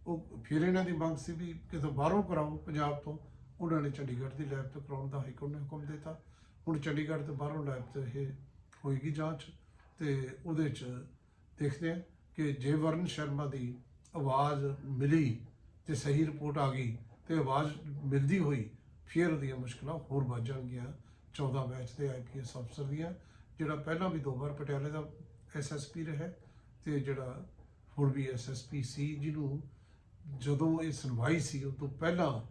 A: ਉਹ ਫਿਰ ਇਹਨਾਂ ਦੀ ਮੰਗ ਸੀ ਵੀ ਕਿਤੋਂ ਬਾਹਰੋਂ ਕਰਾਓ, ਪੰਜਾਬ ਤੋਂ। ਉਹਨਾਂ ਨੇ ਚੰਡੀਗੜ੍ਹ ਦੀ ਲੈਬ ਤੋਂ ਕਰਾਉਣ ਦਾ ਹਾਈ ਕੋਰਟ ਨੇ ਹੁਕਮ ਦਿੱਤਾ। ਹੁਣ ਚੰਡੀਗੜ੍ਹ ਤੋਂ ਬਾਹਰੋਂ ਲੈਬ ਤੋਂ ਇਹ ਹੋਏਗੀ ਜਾਂਚ। ਤੇ ਉਹਦੇ ਚ ਦੇਖਦੇ ਹਾਂ ਕਿ ਜੇ ਵਰਨ ਸ਼ਰਮਾ ਦੀ ਆਵਾਜ਼ ਮਿਲੀ ਤੇ ਸਹੀ ਰਿਪੋਰਟ ਆ ਗਈ ਤੇ ਆਵਾਜ਼ ਮਿਲਦੀ ਹੋਈ ਫਿਰ ਉਹਦੀਆਂ ਮੁਸ਼ਕਲਾਂ ਹੋਰ ਵੱਧ ਜਾਣਗੀਆਂ। 14 ਬੈਚ ਦੇ ਆਈਪੀਐਸ ਅਫਸਰ ਦੀਆਂ ਜਿਹੜਾ ਪਹਿਲਾਂ ਵੀ ਦੋ ਵਾਰ ਪਟਿਆਲੇ ਦਾ ਐਸਐਸਪੀ ਰਿਹਾ ਤੇ ਜਿਹੜਾ ਹੁਣ ਵੀ ਐਸਐਸਪੀ ਸੀ, ਜਿਹਨੂੰ ਜਦੋਂ ਇਹ ਸੁਣਵਾਈ ਸੀ, ਉਸ ਤੋਂ ਪਹਿਲਾਂ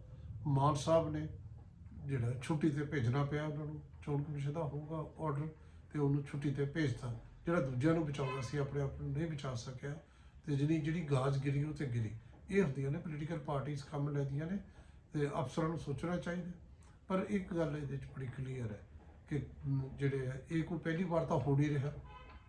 A: ਮਾਨ ਸਾਹਿਬ ਨੇ ਜਿਹੜਾ ਛੁੱਟੀ ਤੇ ਭੇਜਣਾ ਪਿਆ, ਉਹਨਾਂ ਨੂੰ ਚੋਣ ਕਮਿਸ਼ਨ ਦਾ ਹੋਊਗਾ ਆਰਡਰ ਤੇ ਉਹਨੂੰ ਛੁੱਟੀ ਤੇ ਭੇਜਤਾ। ਜਿਹੜਾ ਦੂਜਿਆਂ ਨੂੰ ਬਚਾਉਂਦਾ ਸੀ, ਆਪਣੇ ਆਪ ਨੂੰ ਨਹੀਂ ਬਚਾ ਸਕਿਆ ਤੇ ਜਿਹੜੀ ਜਿਹੜੀ ਗਾਜ ਗਿਰੀ ਉਹ ਤੇ ਗਿਰੀ। ਇਹ ਹੁੰਦੀਆਂ ਨੇ ਪੋਲੀਟੀਕਲ ਪਾਰਟੀਆਂ ਕੰਮ ਲੈਂਦੀਆਂ ਨੇ। ਤੇ ਅਫਸਰਾਂ ਨੂੰ ਸੋਚਣਾ ਚਾਹੀਦਾ। ਪਰ ਇੱਕ ਗੱਲ ਇਹਦੇ ਵਿੱਚ ਬੜੀ ਕਲੀਅਰ ਹੈ ਕਿ ਜਿਹੜੇ ਹੈ ਇਹ ਕੋਈ ਪਹਿਲੀ ਵਾਰ ਤਾਂ ਹੋ ਨਹੀਂ ਰਿਹਾ।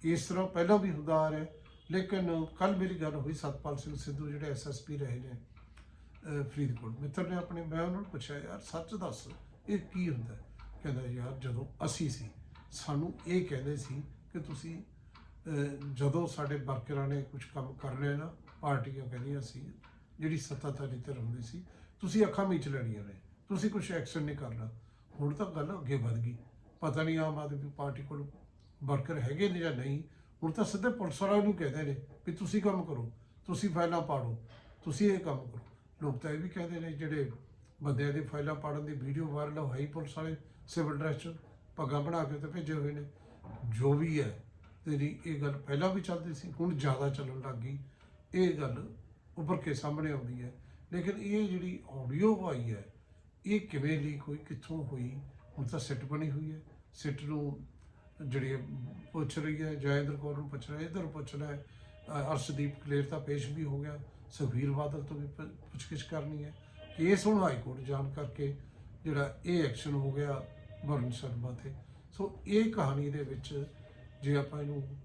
A: ਇਸ ਤਰ੍ਹਾਂ ਪਹਿਲਾਂ ਵੀ ਹੁੰਦਾ ਆ ਰਿਹਾ, ਲੇਕਿਨ ਕੱਲ ਮੇਰੀ ਗੱਲ ਹੋਈ, ਸਤਪਾਲ ਸਿੰਘ ਸਿੱਧੂ ਜਿਹੜੇ ਐਸਐਸਪੀ ਰਹੇ ਨੇ ਫਰੀਦਕੋਟ। ਮਿੱਤਰ ਨੇ ਆਪਣੇ, ਮੈਂ ਉਹਨਾਂ ਨੂੰ ਪੁੱਛਿਆ, ਯਾਰ, ਸੱਚ ਦੱਸ, ਇਹ ਕੀ ਹੁੰਦਾ? ਕਹਿੰਦਾ, ਯਾਰ, ਜਦੋਂ ਅਸੀਂ ਸੀ, ਸਾਨੂੰ ਇਹ ਕਹਿੰਦੇ ਸੀ ਕਿ ਤੁਸੀਂ ਜਦੋਂ ਸਾਡੇ ਵਰਕਰਾਂ ਨੇ ਕੁਝ ਕੰਮ ਕਰ ਕਰਨੇ ਨਾ, ਪਾਰਟੀਆਂ ਕਹਿੰਦੀਆਂ ਸੀ, ਜਿਹੜੀ ਸੱਤਾਧਾਰੀ 'ਤੇ ਰਹਿੰਦੀ ਸੀ ਤੁਸੀਂ ਅੱਖਾਂ ਮੀਚ ਲੈਣੀਆਂ ਨੇ। ਤੁਸੀਂ ਕੁਝ ਐਕਸ਼ਨ ਨਹੀਂ ਕਰਨਾ। ਹੁਣ ਤਾਂ ਗੱਲ ਅੱਗੇ ਵਧ ਗਈ। ਪਤਾ ਨਹੀਂ ਆਮ ਆਦਮੀ ਪਾਰਟੀ ਕੋਲ ਵਰਕਰ ਹੈਗੇ ਨੇ ਜਾਂ ਨਹੀਂ। ਹੁਣ ਤਾਂ ਸਿੱਧੇ ਪੁਲਿਸ ਵਾਲਿਆਂ ਨੂੰ ਕਹਿੰਦੇ ਨੇ ਵੀ ਤੁਸੀਂ ਕੰਮ ਕਰੋ, ਤੁਸੀਂ ਫਾਈਲਾਂ ਪਾੜੋ, ਤੁਸੀਂ ਇਹ ਕੰਮ ਕਰੋ। ਲੋਕ ਤਾਂ ਇਹ ਵੀ ਕਹਿੰਦੇ ਨੇ ਜਿਹੜੇ ਬੰਦਿਆਂ ਦੀ ਫਾਈਲਾਂ ਪਾੜਨ ਦੀ ਵੀਡੀਓ ਵਾਇਰਲ ਹੋਈ ਪੁਲਿਸ ਵਾਲੇ ਸਿਵਲ ਡਰੈਸ ਚ। ਪੱਗਾਂ ਬਣਾ ਕੇ ਤੇ ਭੇਜੇ ਹੋਏ ਨੇ। ਜੋ ਵੀ ਹੈ, ਤੇਰੀ ਇਹ ਗੱਲ ਪਹਿਲਾਂ ਵੀ ਚੱਲਦੀ ਸੀ, ਹੁਣ ਜ਼ਿਆਦਾ ਚੱਲਣ ਲੱਗ ਗਈ। ਇਹ ਗੱਲ ਉੱਭਰ ਕੇ ਸਾਹਮਣੇ ਆਉਂਦੀ ਹੈ। ਲੇਕਿਨ ਇਹ ਜਿਹੜੀ ਆਡੀਓ ਆਈ ਹੈ, ਇਹ ਕਿਵੇਂ ਲਈ ਕੋਈ ਕਿੱਥੋਂ ਹੋਈ? ਹੁਣ ਤਾਂ ਸਿੱਟ ਬਣੀ ਹੋਈ ਹੈ। ਸਿੱਟ ਨੂੰ ਜਿਹੜੀ ਪੁੱਛ ਰਹੀ ਹੈ, ਜੈਂਦਰ ਕੌਰ ਨੂੰ ਪੁੱਛ ਰਿਹਾ ਇਧਰ ਪੁੱਛ ਰਿਹਾ ਅਰਸ਼ਦੀਪ ਕਲੇਰ ਦਾ ਪੇਸ਼ ਵੀ ਹੋ ਗਿਆ। ਸੁਖਬੀਰ ਬਾਦਲ ਤੋਂ ਵੀ ਪ- ਪੁੱਛਗਿੱਛ ਕਰਨੀ ਹੈ। ਕੇਸ ਹੁਣ ਹਾਈ ਕੋਰਟ ਜਾਣ ਕਰਕੇ ਜਿਹੜਾ ਇਹ ਐਕਸ਼ਨ ਹੋ ਗਿਆ ਵਰੁਣ ਸ਼ਰਮਾ ਤੇ। ਸੋ ਇਹ ਕਹਾਣੀ ਦੇ ਵਿੱਚ ਜੇ ਆਪਾਂ ਇਹਨੂੰ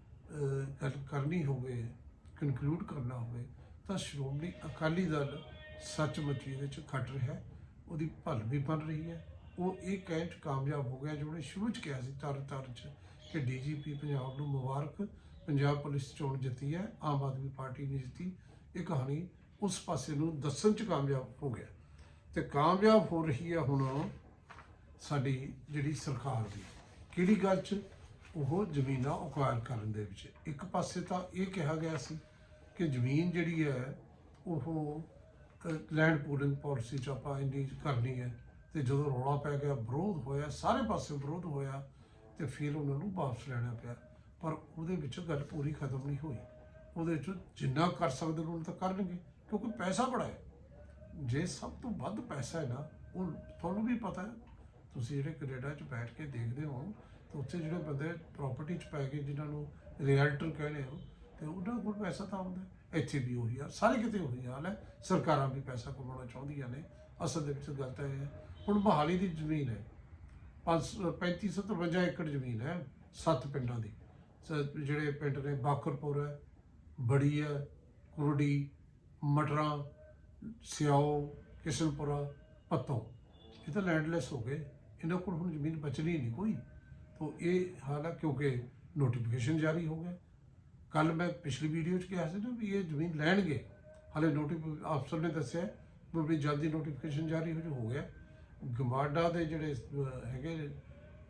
A: ਗੱਲ ਕਰਨੀ ਹੋਵੇ ਕਨਕਲੂਡ ਕਰਨਾ ਹੋਵੇ, ਤਾਂ ਸ਼੍ਰੋਮਣੀ ਅਕਾਲੀ ਦਲ ਸੱਚਮੁੱਚ ਇਹਦੇ ਚ ਖੱਟ ਰਿਹਾ ਉਹਦੀ ਭਲ ਵੀ ਬਣ ਰਹੀ ਹੈ। ਉਹ ਇਹ ਕਹਿਣ 'ਚ ਕਾਮਯਾਬ ਹੋ ਗਿਆ ਜੋ ਸ਼ੁਰੂ 'ਚ ਕਿਹਾ ਸੀ ਤਰ ਤਰ 'ਚ ਕਿ ਡੀਜੀਪੀ ਪੰਜਾਬ ਨੂੰ ਮੁਬਾਰਕ, ਪੰਜਾਬ ਪੁਲਿਸ ਚੋਣ ਜਿੱਤੀ ਹੈ, ਆਮ ਆਦਮੀ ਪਾਰਟੀ ਨੇ ਜਿੱਤੀ। ਇਹ ਕਹਾਣੀ ਉਸ ਪਾਸੇ ਨੂੰ ਦੱਸਣ 'ਚ ਕਾਮਯਾਬ ਹੋ ਗਿਆ। ਤੇ ਕਾਮਯਾਬ ਹੋ ਰਹੀ ਹੈ ਹੁਣ ਸਾਡੀ ਜਿਹੜੀ ਸਰਕਾਰ ਦੀ। ਕਿਹੜੀ ਗੱਲ 'ਚ? ਉਹ ਜ਼ਮੀਨਾਂ ਅਕਵਾਇਰ ਕਰਨ ਦੇ ਵਿੱਚ। ਇੱਕ ਪਾਸੇ ਤਾਂ ਇਹ ਕਿਹਾ ਗਿਆ ਸੀ ਕਿ ਜ਼ਮੀਨ ਜਿਹੜੀ ਹੈ, ਉਹ ਲੈਂਡ ਪੂਲਿੰਗ ਪਾਲਿਸੀ 'ਚ ਆਪਾਂ ਇੰਨੀ ਕਰਨੀ ਹੈ ਤੇ ਜਦੋਂ ਰੌਲਾ ਪੈ ਗਿਆ, ਵਿਰੋਧ ਹੋਇਆ, ਸਾਰੇ ਪਾਸੇ ਵਿਰੋਧ ਹੋਇਆ ਤੇ ਫਿਰ ਉਹਨਾਂ ਨੂੰ ਵਾਪਸ ਲੈਣਾ ਪਿਆ। ਪਰ ਉਹਦੇ ਵਿੱਚ ਗੱਲ ਪੂਰੀ ਖਤਮ ਨਹੀਂ ਹੋਈ। ਉਹਦੇ 'ਚ ਜਿੰਨਾ ਕਰ ਸਕਦੇ ਨੇ ਤਾਂ ਕਰਨਗੇ, ਕਿਉਂਕਿ ਪੈਸਾ ਬੜਾ ਹੈ। ਜੇ ਸਭ ਤੋਂ ਵੱਧ ਪੈਸਾ ਹੈ ਨਾ, ਉਹ ਤੁਹਾਨੂੰ ਵੀ ਪਤਾ ਹੈ। ਤੁਸੀਂ ਜਿਹੜੇ ਕੈਨੇਡਾ 'ਚ ਬੈਠ ਕੇ ਦੇਖਦੇ ਹੋ, ਤਾਂ ਉੱਥੇ ਜਿਹੜੇ ਬੰਦੇ ਪ੍ਰਾਪਰਟੀ 'ਚ ਪੈ ਗਏ, ਜਿਨ੍ਹਾਂ ਨੂੰ ਰੀਅਲਟਰ ਕਹਿੰਦੇ ਹੋ ਤੇ ਉਹਨਾਂ ਕੋਲ ਪੈਸਾ ਤਾਂ ਆਉਂਦਾ ਇੱਥੇ ਵੀ ਉਹੀ ਹਾਲ ਸਾਰੇ ਕਿਤੇ ਉਹੀ ਹਾਲ ਹੈ। ਸਰਕਾਰਾਂ ਵੀ ਪੈਸਾ ਕਮਾਉਣਾ ਚਾਹੁੰਦੀਆਂ ਨੇ, ਅਸਲ ਦੇ ਵਿੱਚ ਗੱਲ ਤਾਂ ਇਹ ਹੈ। ਹੁਣ ਮਹਾਲੀ ਦੀ ਜ਼ਮੀਨ ਹੈ 3553 ਏਕੜ ਜ਼ਮੀਨ ਹੈ, ਸੱਤ ਪਿੰਡਾਂ ਦੀ। ਸ- ਜਿਹੜੇ ਪਿੰਡ ਨੇ ਬਾਕਰਪੁਰ ਹੈ, ਬੜੀ ਹੈ ਕੁਰੜੀ ਮਟਰਾਂ, ਸਿਆਓ, ਕਿਸ਼ਨਪੁਰਾ, ਪੱਤੋਂ। ਇਹ ਤਾਂ ਲੈਂਡਲੈਸ ਹੋ ਗਏ। ਇਹਨਾਂ ਕੋਲ ਹੁਣ ਜ਼ਮੀਨ ਬਚਣੀ ਨਹੀਂ ਕੋਈ। ਤੋਂ ਇਹ ਹਾਲ ਹੈ ਕਿਉਂਕਿ ਨੋਟੀਫਿਕੇਸ਼ਨ ਜਾਰੀ ਹੋ ਗਿਆ। ਕੱਲ ਮੈਂ ਪਿਛਲੀ ਵੀਡੀਓ 'ਚ ਕਿਹਾ ਸੀ ਨਾ ਵੀ ਇਹ ਜ਼ਮੀਨ ਲੈਣਗੇ। ਹਾਲੇ ਨੋਟਿਫ ਅਫਸਰ ਨੇ ਦੱਸਿਆ ਵੀ ਬੜੀ ਜਲਦੀ ਨੋਟੀਫਿਕੇਸ਼ਨ ਜਾਰੀ ਹੋ ਹੋ ਗਿਆ ਗਮਾਡਾ ਦੇ ਜਿਹੜੇ ਹੈਗੇ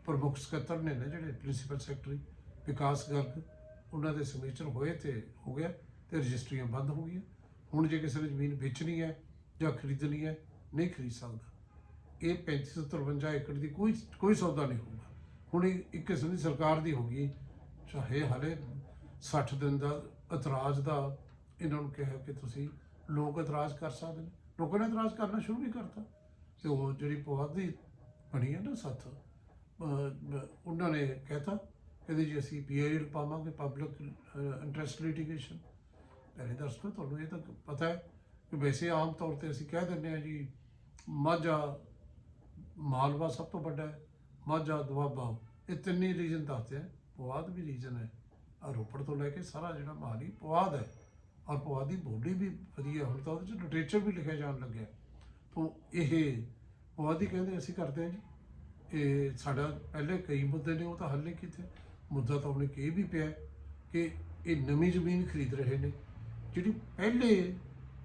A: ਪ੍ਰਮੁੱਖ ਸਕੱਤਰ ਨੇ ਨਾ ਜਿਹੜੇ ਪ੍ਰਿੰਸੀਪਲ ਸੈਕਟਰੀ ਵਿਕਾਸ ਗਰਗ, ਉਹਨਾਂ ਦੇ ਸਿਗਨੇਚਰ ਹੋਏ ਤੇ ਹੋ ਗਿਆ ਤੇ ਰਜਿਸਟਰੀਆਂ ਬੰਦ ਹੋ ਗਈਆਂ। ਹੁਣ ਜੇ ਕਿਸੇ ਨੇ ਜ਼ਮੀਨ ਵੇਚਣੀ ਹੈ ਜਾਂ ਖਰੀਦਣੀ ਹੈ, ਨਹੀਂ ਖਰੀਦ ਸਕਦਾ। ਇਹ 3553 ਏਕੜ ਦੀ ਕੋਈ ਕੋਈ ਸੌਦਾ ਨਹੀਂ ਹੋਊਗਾ। ਹੁਣ ਇਹ ਇੱਕ ਕਿਸਮ ਦੀ ਸਰਕਾਰ ਦੀ ਹੋ ਗਈ, ਚਾਹੇ ਹਲੇ 60 ਦਿਨ ਦਾ ਇਤਰਾਜ਼ ਦਾ ਇਹਨਾਂ ਨੂੰ ਕਿਹਾ ਕਿ ਤੁਸੀਂ ਲੋਕ ਇਤਰਾਜ਼ ਕਰ ਸਕਦੇ ਨੇ। ਲੋਕਾਂ ਨੇ ਇਤਰਾਜ਼ ਕਰਨਾ ਸ਼ੁਰੂ ਵੀ ਕਰਤਾ। ਤੇ ਉਹ ਜਿਹੜੀ ਪਵਾਦੀ ਬਣੀ ਹੈ ਨਾ ਸੱਥ ਉਹਨਾਂ ਨੇ ਕਹਿਤਾ, ਕਹਿੰਦੇ ਜੀ ਅਸੀਂ ਪੀਆਈਐਲ ਪਾਵਾਂਗੇ ਪਬਲਿਕ ਇੰਟਰਸਟ ਲਿਟੀਗੇਸ਼ਨ ਪਹਿਲੇ ਦਰਸ਼ਕੋ, ਤੁਹਾਨੂੰ ਇਹ ਤਾਂ ਪਤਾ ਹੈ ਕਿ ਵੈਸੇ ਆਮ ਤੌਰ ਤੇ ਅਸੀਂ ਕਹਿ ਦਿੰਦੇ ਹਾਂ ਜੀ, ਮਾਝਾ ਮਾਲਵਾ ਸਭ ਤੋਂ ਵੱਡਾ ਹੈ, ਮਾਝਾ ਦੁਆਬਾ। ਇਹ ਤਿੰਨੇ ਰੀਜਨ ਦੱਸਦੇ ਆ, ਪੁਆਧ ਵੀ ਰੀਜਨ ਹੈ। ਰੋਪੜ ਤੋਂ ਲੈ ਕੇ ਸਾਰਾ ਜਿਹੜਾ ਮਹਾਲੀ ਪੁਆਧ ਹੈ। ਔਰ ਪੁਆਧ ਦੀ ਬੋਲੀ ਵੀ ਵਧੀਆ, ਹੁਣ ਤਾਂ ਉਹਦੇ ਚ ਲਿਟਰੇਚਰ ਵੀ ਲਿਖਿਆ ਜਾਣ ਲੱਗਿਆ। ਤੋਂ ਇਹ ਪੁਆਧ ਹੀ ਕਹਿੰਦੇ ਅਸੀਂ ਕਰਦੇ ਹਾਂ ਜੀ। ਇਹ ਸਾਡਾ ਪਹਿਲੇ ਕਈ ਮੁੱਦੇ ਨੇ, ਉਹ ਤਾਂ ਹੱਲ ਨਹੀਂ ਕੀਤੇ। ਮੁੱਦਾ ਤਾਂ ਉਹਨੇ ਕਿ ਇਹ ਵੀ ਪਿਆ ਕਿ ਇਹ ਨਵੀਂ ਜ਼ਮੀਨ ਖਰੀਦ ਰਹੇ ਨੇ। ਜਿਹੜੀ ਪਹਿਲੇ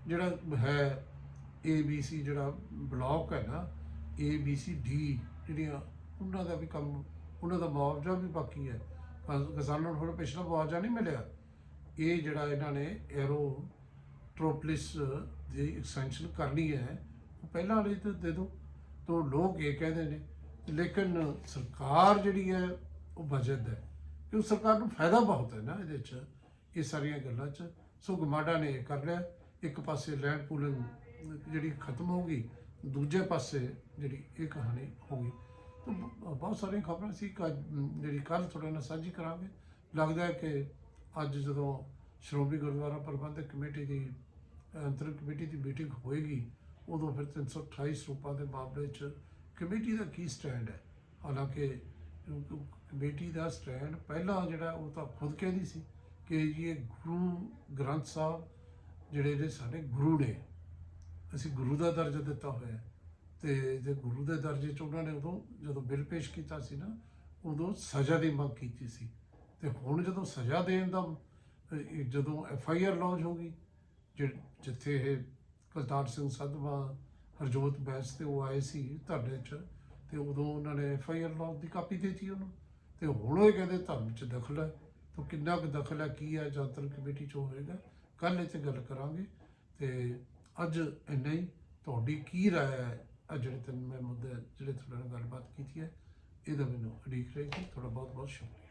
A: ਜਿਹੜਾ ਹੈ ABC ਜਿਹੜਾ ਬਲਾਕ ਹੈ ਨਾ ABC D ਜਿਹੜੀਆਂ, ਉਹਨਾਂ ਦਾ ਵੀ ਕੰਮ, ਉਹਨਾਂ ਦਾ ਮੁਆਵਜ਼ਾ ਵੀ ਬਾਕੀ ਹੈ। ਕਿਸਾਨਾਂ ਨੂੰ ਹੁਣ ਪਿਛਲਾ ਮੁਆਵਜ਼ਾ ਨਹੀਂ ਮਿਲਿਆ। ਇਹ ਜਿਹੜਾ ਇਹਨਾਂ ਨੇ ਐਰੋ ਟ੍ਰੋਪਲਿਸ ਦੀ ਐਕਸਟੈਂਸ਼ਨ ਕਰਨੀ ਹੈ, ਉਹ ਪਹਿਲਾਂ ਵਾਲੀ ਤੇ ਦੇ ਦਿਓ ਤੋਂ ਲੋਕ ਇਹ ਕਹਿੰਦੇ ਨੇ, ਲੇਕਿਨ ਸਰਕਾਰ ਜਿਹੜੀ ਹੈ, ਉਹ ਬਜਟ ਹੈ। ਕਿਉਂ ਸਰਕਾਰ ਨੂੰ ਫਾਇਦਾ ਬਹੁਤ ਹੈ ਨਾ ਇਹਦੇ 'ਚ, ਇਹ ਸਾਰੀਆਂ ਗੱਲਾਂ 'ਚ। ਸੋ ਗਮਾਡਾ ਨੇ ਇਹ ਕਰ ਲਿਆ। ਇੱਕ ਪਾਸੇ ਲੈਂਡ ਪੂਲਿੰਗ ਜਿਹੜੀ ਖਤਮ ਹੋ ਗਈ, ਦੂਜੇ ਪਾਸੇ ਜਿਹੜੀ ਇਹ ਕਹਾਣੀ ਹੋ ਗਈ। ਬਹੁਤ ਸਾਰੀਆਂ ਖਬਰਾਂ ਸੀ ਕਿ ਅੱਜ, ਜਿਹੜੀ ਕੱਲ ਤੁਹਾਡੇ ਨਾਲ ਸਾਂਝੀ ਕਰਾਂਗੇ। ਲੱਗਦਾ ਹੈ ਕਿ ਅੱਜ ਜਦੋਂ ਸ਼੍ਰੋਮਣੀ ਗੁਰਦੁਆਰਾ ਪ੍ਰਬੰਧਕ ਕਮੇਟੀ ਦੀ ਅੰਤਰਿਮ ਕਮੇਟੀ ਦੀ ਮੀਟਿੰਗ ਹੋਏਗੀ ਉਦੋਂ ਫਿਰ 328 ਸਰੂਪਾਂ ਦੇ ਮਾਮਲੇ 'ਚ ਕਮੇਟੀ ਦਾ ਕੀ ਸਟੈਂਡ ਹੈ? ਹਾਲਾਂਕਿ ਕਮੇਟੀ ਦਾ ਸਟੈਂਡ ਪਹਿਲਾਂ ਜਿਹੜਾ ਉਹ ਤਾਂ ਖੁਦ ਕਹਿੰਦੀ ਸੀ ਕਿ ਜੀ ਇਹ ਗੁਰੂ ਗ੍ਰੰਥ ਸਾਹਿਬ ਜਿਹੜੇ ਨੇ ਸਾਡੇ ਗੁਰੂ ਨੇ। ਅਸੀਂ ਗੁਰੂ ਦਾ ਦਰਜਾ ਦਿੱਤਾ ਹੋਇਆ ਹੈ। ਤੇ ਜੇ ਗੁਰੂ ਦੇ ਦਰਜੇ 'ਚ ਉਹਨਾਂ ਨੇ ਉਦੋਂ ਜਦੋਂ ਬਿੱਲ ਪੇਸ਼ ਕੀਤਾ ਸੀ ਨਾ, ਉਦੋਂ ਸਜ਼ਾ ਦੀ ਮੰਗ ਕੀਤੀ ਸੀ। ਤੇ ਹੁਣ ਜਦੋਂ ਸਜ਼ਾ ਦੇਣ ਦਾ ਜਦੋਂ ਐਫ ਆਈ ਆਰ ਲਾਂਚ ਹੋ ਗਈ ਜਿੱਥੇ ਇਹ ਕੁਲਤਾਰ ਸਿੰਘ ਸੰਧਵਾ ਹਰਜੋਤ ਬੈਂਸ ਤੇ ਉਹ ਆਏ ਸੀ ਧਰਨੇ 'ਚ, ਤੇ ਉਦੋਂ ਉਹਨਾਂ ਨੇ ਐਫ ਆਈ ਆਰ ਲਾਂਚ ਦੀ ਕਾਪੀ ਦਿੱਤੀ ਉਹਨੂੰ। ਤੇ ਹੁਣ ਉਹ ਕਹਿੰਦੇ ਧਰਮ 'ਚ ਦਖਲ ਹੈ। ਤਾਂ ਕਿੰਨਾ ਕੁ ਦਖਲ ਹੈ, ਕੀ ਹੈ, ਜੰਤਰ ਕਮੇਟੀ 'ਚ ਹੋਏਗਾ ਕੱਲ੍ਹ ਇਹ 'ਤੇ ਗੱਲ ਕਰਾਂਗੇ। ਤੇ ਅੱਜ ਇੰਨਾ ਹੀ। ਤੁਹਾਡੀ ਕੀ ਰਾਏ ਹੈ? ਅੱਜ ਜਿਹੜੇ ਤਿੰਨ ਮੈਂ ਮੁੱਦੇ ਜਿਹੜੇ ਤੁਹਾਡੇ ਨਾਲ ਗੱਲਬਾਤ ਕੀਤੀ ਹੈ, ਇਹਦਾ ਮੈਨੂੰ ਉਡੀਕ ਰਹੇਗੀ। ਤੁਹਾਡਾ ਬਹੁਤ ਬਹੁਤ ਸ਼ੁਕਰੀਆ।